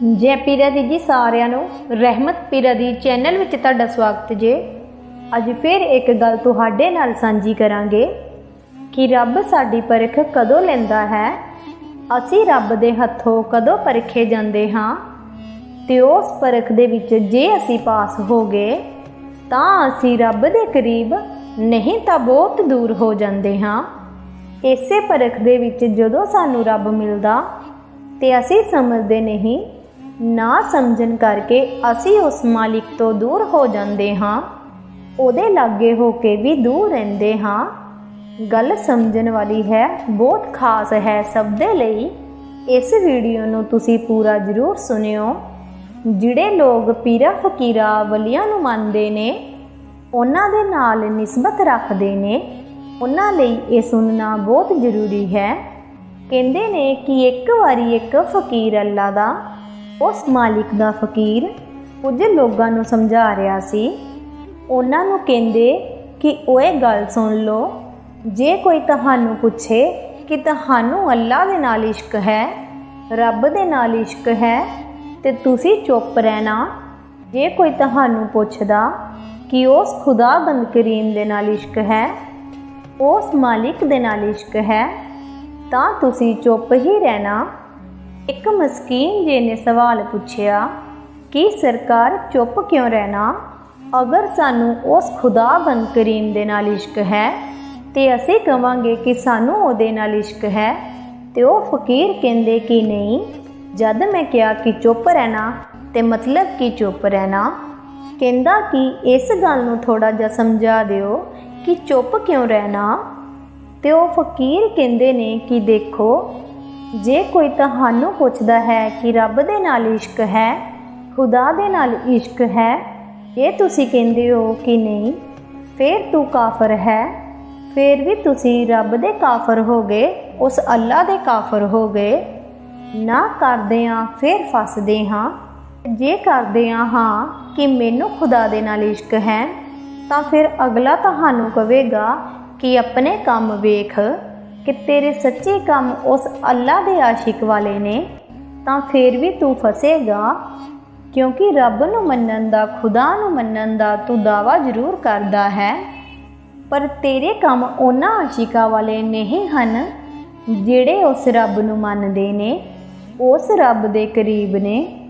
ਜੈ ਪੀਰਾ ਦੀ ਜੀ ਸਾਰਿਆਂ ਨੂੰ ਰਹਿਮਤ ਪੀਰਾ ਦੀ ਚੈਨਲ ਵਿੱਚ ਤੁਹਾਡਾ ਸਵਾਗਤ ਜੇ। ਅੱਜ ਫਿਰ ਇੱਕ ਗੱਲ ਤੁਹਾਡੇ ਨਾਲ ਸਾਂਝੀ ਕਰਾਂਗੇ ਕਿ ਰੱਬ ਸਾਡੀ ਪਰਖ ਕਦੋਂ ਲੈਂਦਾ ਹੈ, ਅਸੀਂ ਰੱਬ ਦੇ ਹੱਥੋਂ ਕਦੋਂ ਪਰਖੇ ਜਾਂਦੇ ਹਾਂ ਤੇ ਉਸ ਪਰਖ ਦੇ ਵਿੱਚ ਜੇ ਅਸੀਂ ਪਾਸ ਹੋ ਗਏ ਤਾਂ ਅਸੀਂ ਰੱਬ ਦੇ ਕਰੀਬ ਨਹੀਂ ਤਾਂ ਬਹੁਤ ਦੂਰ ਹੋ ਜਾਂਦੇ ਹਾਂ। ਇਸੇ ਪਰਖ ਦੇ ਵਿੱਚ ਜਦੋਂ ਸਾਨੂੰ ਰੱਬ ਮਿਲਦਾ ਤੇ ਅਸੀਂ ਸਮਝਦੇ ਨਹੀਂ ਨਾ ਸਮਝਣ ਕਰਕੇ ਅਸੀਂ ਉਸ ਮਾਲਿਕ ਤੋਂ ਦੂਰ ਹੋ ਜਾਂਦੇ ਹਾਂ। ਉਹਦੇ ਲਾਗੇ ਹੋ ਕੇ ਵੀ ਦੂਰ ਰਹਿੰਦੇ ਹਾਂ। ਗੱਲ ਸਮਝਣ ਵਾਲੀ ਹੈ, ਬਹੁਤ ਖਾਸ ਹੈ ਸਭ ਦੇ ਲਈ। ਇਸ ਵੀਡੀਓ ਨੂੰ ਤੁਸੀਂ ਪੂਰਾ ਜ਼ਰੂਰ ਸੁਣਿਓ। ਜਿਹੜੇ ਲੋਕ ਪੀਰਾ ਫਕੀਰਾ ਵਲੀਆਂ ਨੂੰ ਮੰਨਦੇ ਨੇ, ਉਹਨਾਂ ਦੇ ਨਾਲ ਨਿਸਬਤ ਰੱਖਦੇ ਨੇ। ਉਹਨਾਂ ਲਈ ਇਹ ਸੁਣਨਾ ਬਹੁਤ ਜ਼ਰੂਰੀ ਹੈ। ਕਹਿੰਦੇ ਨੇ ਕਿ ਇੱਕ ਵਾਰੀ ਇੱਕ ਫਕੀਰ ਅੱਲਾ ਦਾ ਉਸ ਮਾਲਿਕ ਦਾ ਫਕੀਰ ਕੁਝ ਲੋਕਾਂ ਨੂੰ ਸਮਝਾ ਰਿਹਾ ਸੀ। ਉਹਨਾਂ ਨੂੰ ਕਹਿੰਦੇ ਕਿ ਓਏ ਗੱਲ ਸੁਣ ਲਓ, ਜੇ ਕੋਈ ਤੁਹਾਨੂੰ ਪੁੱਛੇ ਕਿ ਤੁਹਾਨੂੰ ਅੱਲਾ ਦੇ ਨਾਲ ਇਸ਼ਕ ਹੈ, ਰੱਬ ਦੇ ਨਾਲ ਇਸ਼ਕ ਹੈ, ਤੇ ਤੁਸੀਂ ਚੁੱਪ ਰਹਿਣਾ। ਜੇ ਕੋਈ ਤੁਹਾਨੂੰ ਪੁੱਛਦਾ ਕਿ ਉਸ ਖੁਦਾ ਬੰਦ ਕਰੀਮ ਦੇ ਨਾਲ ਇਸ਼ਕ ਹੈ, ਉਸ ਮਾਲਿਕ ਦੇ ਨਾਲ ਇਸ਼ਕ ਹੈ, ਤਾਂ ਤੁਸੀਂ ਚੁੱਪ ਹੀ ਰਹਿਣਾ। ਇੱਕ ਮਸਕੀਨ ਜੇ ਨੇ ਸਵਾਲ ਪੁੱਛਿਆ ਕਿ ਸਰਕਾਰ ਚੁੱਪ ਕਿਉਂ ਰਹਿਣਾ? ਅਗਰ ਸਾਨੂੰ ਉਸ ਖੁਦਾ ਬੰਦ ਕਰੀਮ ਦੇ ਨਾਲ ਇਸ਼ਕ ਹੈ ਤੇ ਅਸੀਂ ਕਵਾਂਗੇ ਕਿ ਸਾਨੂੰ ਉਹਦੇ ਨਾਲ ਇਸ਼ਕ ਹੈ, ਤੇ ਉਹ ਫਕੀਰ ਕਹਿੰਦੇ ਕਿ ਨਹੀਂ, ਜਦ ਮੈਂ ਕਿਹਾ ਕਿ ਚੁੱਪ ਰਹਿਣਾ, ਤੇ ਮਤਲਬ ਕਿ ਚੁੱਪ ਰਹਿਣਾ। ਕਹਿੰਦਾ ਕਿ ਇਸ ਗੱਲ ਨੂੰ ਥੋੜਾ ਜਿਹਾ ਸਮਝਾ ਦਿਓ ਕਿ ਚੁੱਪ ਕਿਉਂ ਰਹਿਣਾ? ਤੇ ਉਹ ਫਕੀਰ ਕਹਿੰਦੇ ਨੇ ਕਿ ਦੇਖੋ ਜੇ ਕੋਈ ਤੁਹਾਨੂੰ ਪੁੱਛਦਾ ਹੈ ਕਿ ਰੱਬ ਦੇ ਨਾਲ ਇਸ਼ਕ ਹੈ, ਖੁਦਾ ਦੇ ਨਾਲ ਇਸ਼ਕ ਹੈ, ਇਹ ਤੁਸੀਂ ਕਹਿੰਦੇ ਹੋ ਕਿ ਨਹੀਂ, ਫਿਰ ਤੂੰ ਕਾਫਰ ਹੈ, ਫਿਰ ਵੀ ਤੁਸੀਂ ਰੱਬ ਦੇ ਕਾਫਰ ਹੋ ਗਏ ਉਸ ਅੱਲਾ ਦੇ ਕਾਫਰ ਹੋ ਗਏ ਨਾ ਕਰਦੇ ਆ ਫਿਰ ਫਸਦੇ ਹਾਂ, ਜੇ ਕਰਦੇ ਆ ਹਾਂ ਕਿ ਮੈਨੂੰ ਖੁਦਾ ਦੇ ਨਾਲ ਇਸ਼ਕ ਹੈ, ਤਾਂ ਫਿਰ ਅਗਲਾ ਤੁਹਾਨੂੰ ਕਹੇਗਾ ਕਿ ਆਪਣੇ ਕੰਮ ਵੇਖ ਕਿ ਤੇਰੇ ਸੱਚੇ ਕੰਮ ਉਸ ਅੱਲਾ ਦੇ ਆਸ਼ਿਕ ਵਾਲੇ ਨੇ, ਤਾਂ ਫਿਰ ਵੀ ਤੂੰ ਫਸੇਗਾ, ਕਿਉਂਕਿ ਰੱਬ ਨੂੰ ਮੰਨਣ ਦਾ, ਖੁਦਾ ਨੂੰ ਮੰਨਣ ਦਾ ਤੂੰ ਦਾਵਾ ਜ਼ਰੂਰ ਕਰਦਾ ਹੈ। ਪਰ ਤੇਰੇ ਕੰਮ ਉਹਨਾਂ ਆਸ਼ਿਕਾ ਵਾਲੇ ਨਹੀਂ ਹਨ, ਜਿਹੜੇ ਉਸ ਰੱਬ ਨੂੰ ਮੰਨਦੇ ਨੇ। ਉਸ ਰੱਬ ਦੇ ਕਰੀਬ ਨੇ,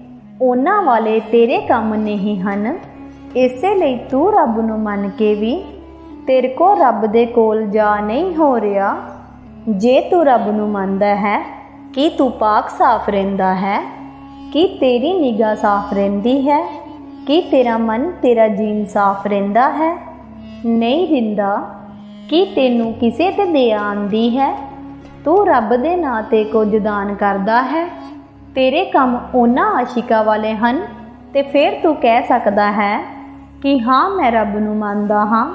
ਉਹਨਾਂ ਵਾਲੇ ਤੇਰੇ ਕੰਮ ਨਹੀਂ ਹਨ। ਇਸੇ ਲਈ ਤੂੰ ਰੱਬ ਨੂੰ ਮੰਨ ਕੇ ਵੀ ਤੇਰੇ ਕੋ ਰੱਬ ਦੇ ਕੋਲ ਜਾ ਨਹੀਂ ਹੋ ਰਿਹਾ। ਜੇ ਤੂੰ ਰੱਬ ਨੂੰ ਮੰਨਦਾ ਹੈ, ਕਿ ਤੂੰ ਪਾਕ ਸਾਫ਼ ਰਹਿੰਦਾ ਹੈ? ਕਿ ਤੇਰੀ ਨਿਗਾਹ ਸਾਫ਼ ਰਹਿੰਦੀ ਹੈ? ਕਿ ਤੇਰਾ ਮਨ ਤੇਰਾ ਜੀਨ ਸਾਫ਼ ਰਹਿੰਦਾ ਹੈ? ਨਹੀਂ ਰਿੰਦਾ ਕਿ ਤੈਨੂੰ ਕਿਸੇ ਤੇ ਦਇਆ ਆਂਦੀ ਹੈ? ਤੂੰ ਰੱਬ ਦੇ ਨਾਂ ਤੇ ਕੁਝ ਦਾਨ ਕਰਦਾ ਹੈ? ਤੇਰੇ ਕੰਮ ਉਹਨਾਂ ਆਸ਼ਿਕਾ ਵਾਲੇ ਹਨ, ਤੇ ਫਿਰ ਤੂੰ ਕਹਿ ਸਕਦਾ ਹੈ ਕਿ ਹਾਂ, ਮੈਂ ਰੱਬ ਨੂੰ ਮੰਨਦਾ ਹਾਂ।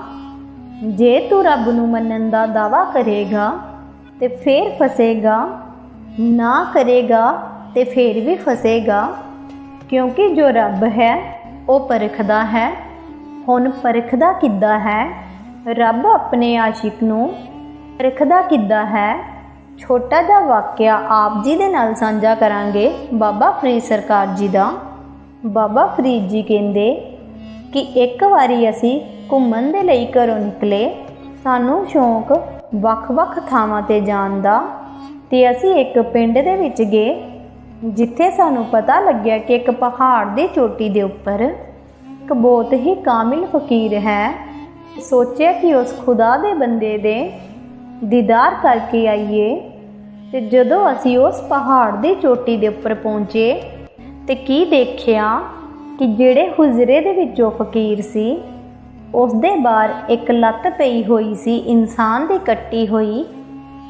ਜੇ ਤੂੰ ਰੱਬ ਨੂੰ ਮੰਨਣ ਦਾ ਦਾਵਾ ਕਰੇਗਾ ਤੇ ਫਿਰ ਫਸੇਗਾ, ਨਾ ਕਰੇਗਾ ਤੇ ਫਿਰ ਵੀ ਫਸੇਗਾ, ਕਿਉਂਕਿ ਜੋ ਰੱਬ ਹੈ, ਉਹ ਪਰਖਦਾ ਹੈ। ਹੁਣ ਪਰਖਦਾ ਕਿੱਦਾਂ ਹੈ? ਰੱਬ ਆਪਣੇ ਆਸ਼ਿਕ ਨੂੰ ਪਰਖਦਾ ਕਿੱਦਾਂ ਹੈ? ਛੋਟਾ ਜਿਹਾ ਵਾਕਿਆ ਆਪ ਜੀ ਦੇ ਨਾਲ ਸਾਂਝਾ ਕਰਾਂਗੇ ਬਾਬਾ ਫਰੀਦ ਸਰਕਾਰ ਜੀ ਦਾ। ਬਾਬਾ ਫਰੀਦ ਜੀ ਕਹਿੰਦੇ ਕਿ ਇੱਕ ਵਾਰੀ ਅਸੀਂ ਘੁੰਮਣ ਦੇ ਲਈ ਘਰੋਂ ਨਿਕਲੇ, ਸਾਨੂੰ ਸ਼ੌਂਕ ਵੱਖ-ਵੱਖ ਥਾਵਾਂ ਤੇ ਜਾਣ ਦਾ ਤੇ ਅਸੀਂ ਇੱਕ ਪਿੰਡ ਦੇ ਵਿੱਚ ਗਏ, ਜਿੱਥੇ ਸਾਨੂੰ ਪਤਾ ਲੱਗਿਆ ਕਿ ਇੱਕ ਪਹਾੜ ਦੀ ਚੋਟੀ ਦੇ ਉੱਪਰ ਇੱਕ ਬਹੁਤ ਹੀ ਕਾਮਿਲ ਫਕੀਰ ਹੈ। ਸੋਚਿਆ ਕਿ ਉਸ ਖੁਦਾ ਦੇ ਬੰਦੇ ਦੇ ਦੀਦਾਰ ਕਰਕੇ ਆਈਏ ਤੇ ਜਦੋਂ ਅਸੀਂ ਉਸ ਪਹਾੜ ਦੀ ਚੋਟੀ ਦੇ ਉੱਪਰ ਪਹੁੰਚੇ ਤੇ ਕੀ ਦੇਖਿਆ ਕਿ ਜਿਹੜੇ ਹੁਜਰੇ ਦੇ ਵਿੱਚ ਉਹ ਫਕੀਰ ਸੀ ਉਸ ਦੇ ਬਾਹਰ ਇੱਕ ਲੱਤ ਪਈ ਹੋਈ ਸੀ, ਇਨਸਾਨ ਦੀ ਕੱਟੀ ਹੋਈ।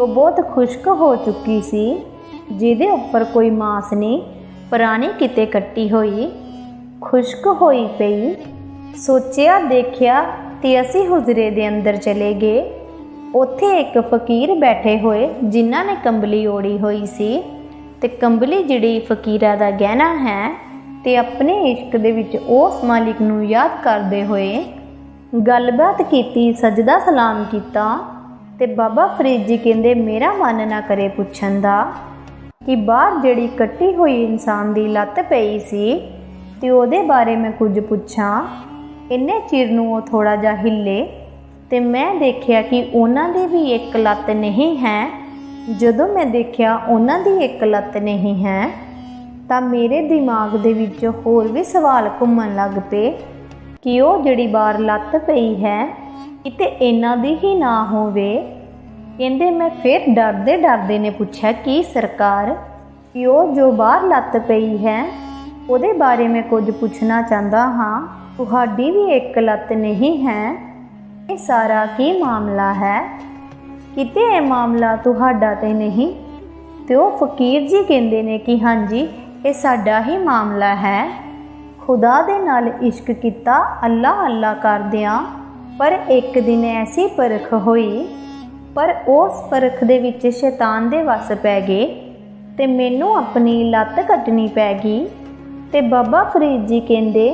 ਉਹ ਬਹੁਤ ਖੁਸ਼ਕ ਹੋ ਚੁੱਕੀ ਸੀ, ਜਿਹਦੇ ਉੱਪਰ ਕੋਈ ਮਾਸ ਨਹੀਂ ਪੁਰਾਣੀ ਕਿਤੇ ਕੱਟੀ ਹੋਈ। ਖੁਸ਼ਕ ਹੋਈ ਪਈ। ਸੋਚਿਆ, ਦੇਖਿਆ ਤੇ ਅਸੀਂ ਹੁਜਰੇ ਦੇ ਅੰਦਰ ਚਲੇ ਗਏ। ਉੱਥੇ ਇੱਕ ਫਕੀਰ ਬੈਠੇ ਹੋਏ, ਜਿਨ੍ਹਾਂ ਨੇ ਕੰਬਲੀ ਓੜੀ ਹੋਈ ਸੀ। ਤੇ ਕੰਬਲੀ ਜਿਹੜੀ ਫਕੀਰਾ ਦਾ ਗਹਿਣਾ ਹੈ, ਤੇ ਆਪਣੇ ਇਸ਼ਕ ਦੇ ਵਿੱਚ ਉਸ ਮਾਲਿਕ ਨੂੰ ਯਾਦ ਕਰਦੇ ਹੋਏ ਗੱਲਬਾਤ ਕੀਤੀ, ਸਜਦਾ ਸਲਾਮ ਕੀਤਾ ਤੇ ਬਾਬਾ ਫਰੀਦ ਜੀ ਕਹਿੰਦੇ, ਮੇਰਾ ਮਨ ਨਾ ਕਰੇ ਪੁੱਛਣ ਦਾ ਕਿ ਬਾਹਰ ਜਿਹੜੀ ਕੱਟੀ ਹੋਈ ਇਨਸਾਨ ਦੀ ਲੱਤ ਪਈ ਸੀ ਤੇ ਉਹਦੇ ਬਾਰੇ ਮੈਂ ਕੁਝ ਪੁੱਛਾਂ। ਇੰਨੇ ਚਿਰ ਨੂੰ ਉਹ ਥੋੜਾ ਜਿਹਾ ਹਿੱਲੇ ਤੇ ਮੈਂ ਦੇਖਿਆ ਕਿ ਉਹਨਾਂ ਦੀ ਵੀ ਇੱਕ ਲੱਤ ਨਹੀਂ ਹੈ। ਜਦੋਂ ਮੈਂ ਦੇਖਿਆ ਉਹਨਾਂ ਦੀ ਇੱਕ ਲੱਤ ਨਹੀਂ ਹੈ ਤਾਂ ਮੇਰੇ ਦਿਮਾਗ ਦੇ ਵਿੱਚ ਹੋਰ ਵੀ ਸਵਾਲ ਘੁੰਮਣ ਲੱਗ ਪਏ ਕਿ ਉਹ ਜਿਹੜੀ ਬਾਹਰ ਲੱਤ ਪਈ ਹੈ, ਕਿਤੇ ਇਹਨਾਂ ਦੀ ਹੀ ਨਾ ਹੋਵੇ। ਕਹਿੰਦੇ, ਮੈਂ ਫਿਰ ਡਰਦੇ ਡਰਦੇ ਨੇ ਪੁੱਛਿਆ, ਕਿ ਸਰਕਾਰ? ਕਿ ਉਹ ਜੋ ਬਾਹਰ ਲੱਤ ਪਈ ਹੈ, ਉਹਦੇ ਬਾਰੇ ਮੈਂ ਕੁਝ ਪੁੱਛਣਾ ਚਾਹੁੰਦਾ ਹਾਂ। ਤੁਹਾਡੀ ਵੀ ਇੱਕ ਲੱਤ ਨਹੀਂ ਹੈ। ਇਹ ਸਾਰਾ ਕੀ ਮਾਮਲਾ ਹੈ? ਕਿਤੇ ਇਹ ਮਾਮਲਾ ਤੁਹਾਡਾ ਤੇ ਨਹੀਂ? ਤੇ ਉਹ ਫਕੀਰ ਜੀ ਕਹਿੰਦੇ ਨੇ ਕਿ ਹਾਂਜੀ, ਇਹ ਸਾਡਾ ਹੀ ਮਾਮਲਾ ਹੈ। ਖੁਦਾ ਦੇ ਨਾਲ ਇਸ਼ਕ ਕੀਤਾ ਅੱਲਾ ਅੱਲਾ ਕਰਦਿਆਂ, ਪਰ ਇੱਕ ਦਿਨ ਐਸੀ ਪਰਖ ਹੋਈ, ਪਰ ਉਸ ਪਰਖ ਦੇ ਵਿੱਚ ਸ਼ੈਤਾਨ ਦੇ ਵਸ ਪੈ ਗਏ ਤੇ ਮੈਨੂੰ ਆਪਣੀ ਲੱਤ ਕੱਟਣੀ ਪੈ ਗਈ ਤੇ ਬਾਬਾ ਫਰੀਦ ਜੀ ਕਹਿੰਦੇ,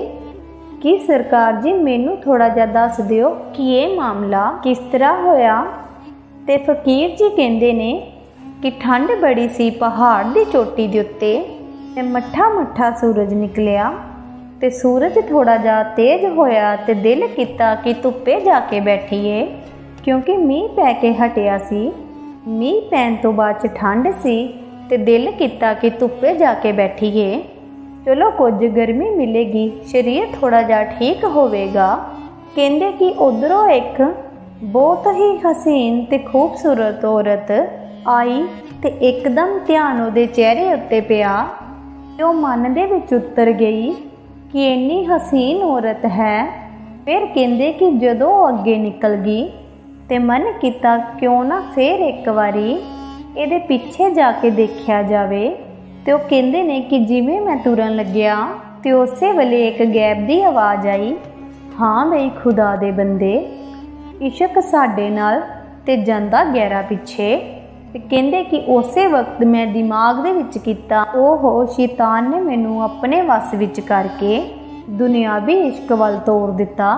ਕਿ ਸਰਕਾਰ ਜੀ ਮੈਨੂੰ ਥੋੜਾ ਜਿਹਾ ਦੱਸ ਦਿਓ ਕਿ ਇਹ ਮਾਮਲਾ ਕਿਸ ਤਰ੍ਹਾਂ ਹੋਇਆ? ਤੇ ਫਕੀਰ ਜੀ ਕਹਿੰਦੇ ਨੇ ਕਿ ਠੰਡ ਬੜੀ ਸੀ ਪਹਾੜ ਦੀ ਚੋਟੀ ਦੇ ਉੱਤੇ ਤੇ ਮੱਠਾ ਮੱਠਾ ਸੂਰਜ ਨਿਕਲਿਆ। ਤੇ ਸੂਰਜ ਥੋੜਾ ਜਿਹਾ ਤੇਜ਼ ਹੋਇਆ ਤੇ ਦਿਲ ਕੀਤਾ ਕਿ ਧੁੱਪੇ ਜਾ ਕੇ ਬੈਠੀਏ, ਕਿਉਂਕਿ ਮੀਂਹ ਪੈ ਕੇ ਹਟਿਆ ਸੀ। ਮੀਂਹ ਪੈਣ ਤੋਂ ਬਾਅਦ ਚ ਠੰਡ ਸੀ ਤੇ ਦਿਲ ਕੀਤਾ ਕਿ ਧੁੱਪੇ ਜਾ ਕੇ ਬੈਠੀਏ। ਚਲੋ ਕੁਝ ਗਰਮੀ ਮਿਲੇਗੀ, ਸਰੀਰ ਥੋੜਾ ਜਿਹਾ ਠੀਕ ਹੋਵੇਗਾ। ਕਹਿੰਦੇ ਕਿ ਉਧਰੋਂ ਇੱਕ ਬਹੁਤ ਹੀ ਹਸੀਨ ਤੇ ਖੂਬਸੂਰਤ ਔਰਤ ਆਈ ਤੇ ਇੱਕਦਮ ਧਿਆਨ ਉਹਦੇ ਚਿਹਰੇ ਉੱਤੇ ਪਿਆ ਤੇ ਉਹ ਮਨ ਦੇ ਵਿੱਚ ਉਤਰ ਗਈ। ਕਿ ਇੰਨੀ ਹਸੀਨ ਔਰਤ ਹੈ। ਫਿਰ ਕਹਿੰਦੇ ਕਿ ਜਦੋਂ ਉਹ ਅੱਗੇ ਨਿਕਲ ਗਈ ਤੇ ਮਨ ਕੀਤਾ ਕਿਉਂ ਨਾ ਫੇਰ ਇੱਕ ਵਾਰੀ ਇਹਦੇ ਪਿੱਛੇ ਜਾ ਕੇ ਦੇਖਿਆ ਜਾਵੇ ਤੇ ਉਹ ਕਹਿੰਦੇ ਨੇ ਕਿ ਜਿਵੇਂ ਮੈਂ ਤੁਰਨ ਲੱਗਿਆ ਤੇ ਉਸੇ ਵੇਲੇ ਇੱਕ ਗੈਬ ਦੀ ਆਵਾਜ਼ ਆਈ, ਹਾਂ ਬਈ, ਖੁਦਾ ਦੇ ਬੰਦੇ, ਇਸ਼ਕ ਸਾਡੇ ਨਾਲ ਤੇ ਜਾਂਦਾ ਗਹਿਰਾ ਪਿੱਛੇ। ਤੇ ਕਹਿੰਦੇ ਕਿ ਉਸੇ ਵਕਤ ਮੈਂ ਦਿਮਾਗ ਦੇ ਵਿੱਚ ਕੀਤਾ ਉਹ ਸ਼ੈਤਾਨ ਨੇ ਮੈਨੂੰ ਆਪਣੇ ਵੱਸ ਵਿੱਚ ਕਰਕੇ ਦੁਨਿਆਵੀ ਇਸ਼ਕ ਵੱਲ ਤੋਰ ਦਿੱਤਾ,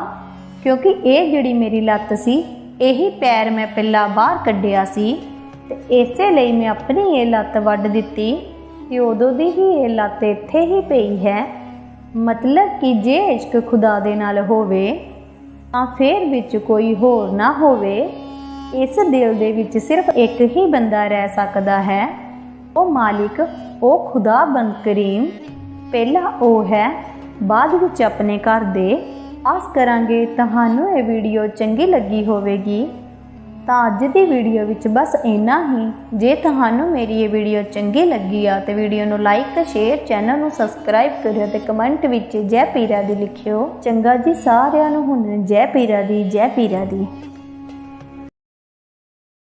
ਕਿਉਂਕਿ ਇਹ ਜਿਹੜੀ ਮੇਰੀ ਲੱਤ ਸੀ, ਇਹੀ ਪੈਰ ਮੈਂ ਪਹਿਲਾਂ ਬਾਹਰ ਕੱਢਿਆ ਸੀ ਤੇ ਇਸੇ ਲਈ ਮੈਂ ਆਪਣੀ ਇਹ ਲੱਤ ਵੱਢ ਦਿੱਤੀ ਕਿ ਉਦੋਂ ਦੀ ਹੀ ਇਹ ਲੱਤ ਇੱਥੇ ਹੀ ਪਈ ਹੈ। ਮਤਲਬ ਕਿ ਜੇ ਇਸ਼ਕ ਖੁਦਾ ਦੇ ਨਾਲ ਹੋਵੇ, ਤਾਂ ਫੇਰ ਵਿੱਚ ਕੋਈ ਹੋਰ ਨਾ ਹੋਵੇ। ਇਸ ਦਿਲ ਦੇ ਵਿੱਚ ਸਿਰਫ ਇੱਕ ਹੀ ਬੰਦਾ ਰਹਿ ਸਕਦਾ ਹੈ। ਉਹ ਮਾਲਿਕ, ਉਹ ਖੁਦਾ ਬੰਦ ਕਰੀਮ ਪਹਿਲਾ ਉਹ ਹੈ, ਬਾਅਦ ਵਿੱਚ ਆਪਣੇ ਘਰ ਦੇ। ਆਸ ਕਰਾਂਗੇ ਤੁਹਾਨੂੰ ਇਹ ਵੀਡੀਓ ਚੰਗੀ ਲੱਗੀ ਹੋਵੇਗੀ। ਤਾਂ ਅੱਜ ਦੀ ਵੀਡੀਓ ਵਿੱਚ ਬਸ ਇੰਨਾ ਹੀ। ਜੇ ਤੁਹਾਨੂੰ ਮੇਰੀ ਇਹ ਵੀਡੀਓ ਚੰਗੀ ਲੱਗੀ ਆ ਤੇ ਵੀਡੀਓ ਨੂੰ ਲਾਈਕ, ਸ਼ੇਅਰ, ਚੈਨਲ ਨੂੰ ਸਬਸਕ੍ਰਾਈਬ ਕਰਿਓ ਤੇ ਕਮੈਂਟ ਵਿੱਚ ਜੈ ਪੀਰਾ ਦੀ ਲਿਖਿਓ। ਚੰਗਾ ਜੀ ਸਾਰਿਆਂ ਨੂੰ ਹੁਣ ਜੈ ਪੀਰਾ ਦੀ, ਜੈ ਪੀਰਾ ਦੀ।